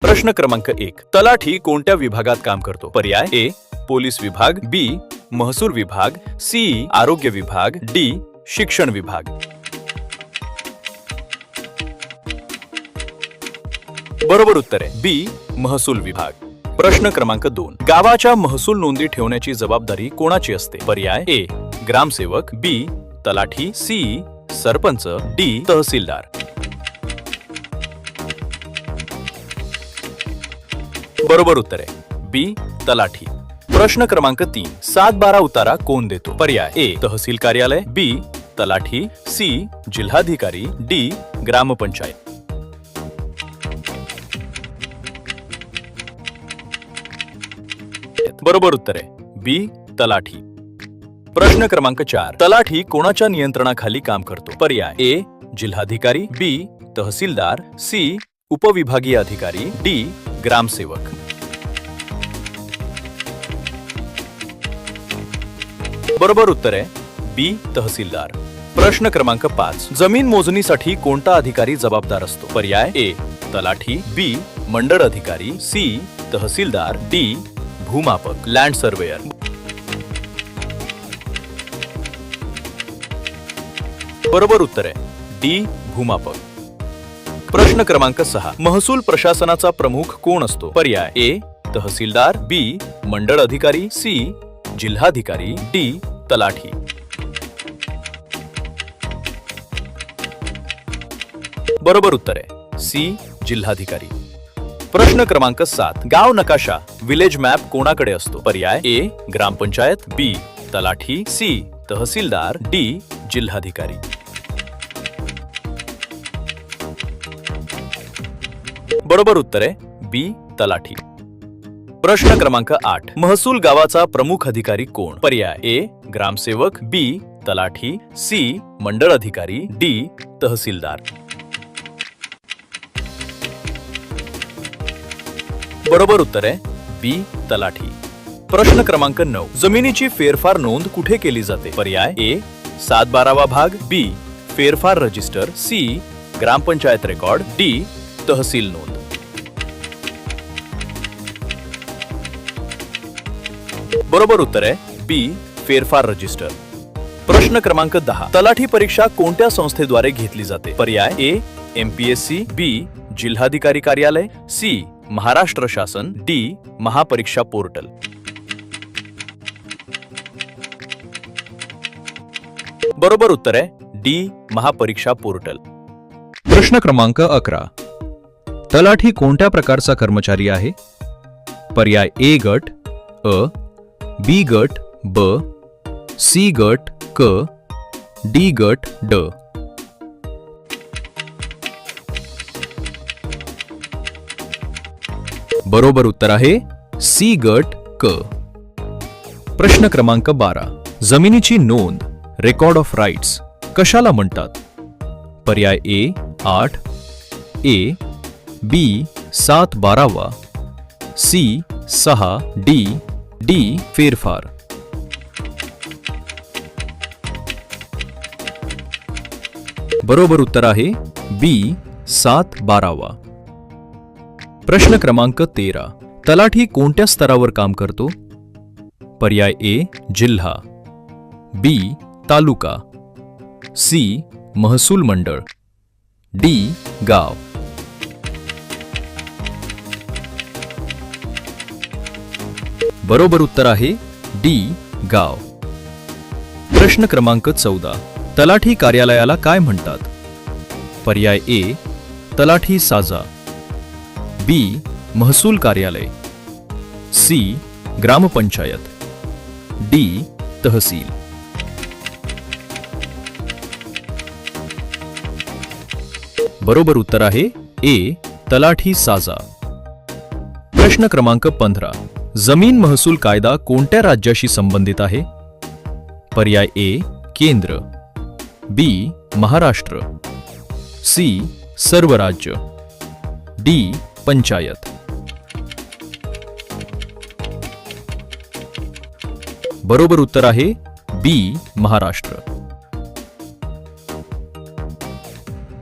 प्रश्न क्रमांक एक. तलाठी कोणत्या विभागात काम करतो? पर्याय ए पोलीस विभाग बी महसूल विभाग सी आरोग्य विभाग डी शिक्षण विभाग. बरोबर उत्तर आहे. बी महसूल विभाग. प्रश्न क्रमांक दोन. गावाच्या महसूल नोंदी ठेवण्याची जबाबदारी कोणाची असते? पर्याय ए ग्रामसेवक बी तलाठी सी सरपंच डी तहसीलदार. बरोबर उत्तर. आहे बी तलाठी. प्रश्न क्रमांक तीन. सात बारा उतारा कोण देतो? पर्याय ए तहसील कार्यालय. बी तलाठी. सी जिल्हाधिकारी. डी ग्रामपंचायत. बरोबर उत्तर. आहे बी तलाठी. प्रश्न क्रमांक चार. तलाठी कोणाच्या नियंत्रणाखाली काम करतो? पर्याय ए जिल्हाधिकारी. बी तहसीलदार. सी उपविभागीय अधिकारी. डी ग्रामसेवक. बरोबर उत्तर आहे बी तहसीलदार. प्रश्न क्रमांक पाच. जमीन मोजणीसाठी कोणता अधिकारी जबाबदार असतो? पर्याय ए तलाठी बी मंडळ अधिकारी सी तहसीलदार डी भूमापक लँड सर्वेयर. बरोबर उत्तर आहे डी भूमापक. प्रश्न क्रमांक सहा. महसूल प्रशासनाचा प्रमुख कोण असतो? पर्याय ए तहसीलदार बी मंडळ अधिकारी सी जिल्हाधिकारी डी तलाठी. बरोबर उत्तर. आहे सी जिल्हाधिकारी. प्रश्न क्रमांक सात. गाव नकाशा विलेज मॅप कोणाकडे असतो? पर्याय ए ग्रामपंचायत बी तलाठी सी तहसीलदार डी जिल्हाधिकारी. बरोबर उत्तर आहे बी तलाठी. प्रश्न क्रमांक आठ. महसूल गावाचा प्रमुख अधिकारी कोण? पर्याय ए ग्रामसेवक बी तलाठी सी मंडळ अधिकारी डी तहसीलदार. बरोबर उत्तर आहे बी तलाठी. प्रश्न क्रमांक नऊ. जमिनीची फेरफार नोंद कुठे केली जाते? पर्याय ए सात बारावा भाग बी फेरफार रजिस्टर सी ग्रामपंचायत रेकॉर्ड डी तहसील नोंद. बरोबर उत्तर आहे बी फेरफार रजिस्टर. प्रश्न क्रमांक दहा. तलाठी परीक्षा कोणत्या संस्थेद्वारे घेतली जाते? पर्याय ए एमपीएससी बी जिल्हाधिकारी कार्यालय सी महाराष्ट्र शासन डी महापरीक्षा पोर्टल. बरोबर उत्तर आहे डी महापरीक्षा पोर्टल. प्रश्न क्रमांक अकरा. तलाठी कोणत्या प्रकारचा कर्मचारी आहे? पर्याय ए गट अ बी गट ब सी गट क डी गट ड. बरोबर उत्तर आहे सी गट क. प्रश्न क्रमांक बारा. जमिनीची नोंद रेकॉर्ड ऑफ राईट्स कशाला म्हणतात? पर्याय ए आठ ए बी सात बारावा सी सहा डी डी फेरफार बरोबर उत्तर आहे बी, सात, बारावा। प्रश्न क्रमांक तेरा। तलाठी कोणत्या स्तरावर काम करतो? पर्याय ए, जिल्हा। बी, तालुका। सी, महसूल मंडळ। डी, गाव। बरोबर उत्तर आहे डी गाव. प्रश्न क्रमांक चौदा. तलाठी कार्यालयाला काय म्हणतात? पर्याय ए तलाठी साजा. बी महसूल कार्यालय. सी ग्रामपंचायत. डी तहसील. बरोबर उत्तर आहे ए तलाठी साजा. प्रश्न क्रमांक पंधरा. जमीन महसूल कायदा कोणत्या राज्याशी संबंधित आहे? पर्याय ए केंद्र. बी महाराष्ट्र. सी सर्व राज्य डी पंचायत. बरोबर उत्तर आहे बी महाराष्ट्र.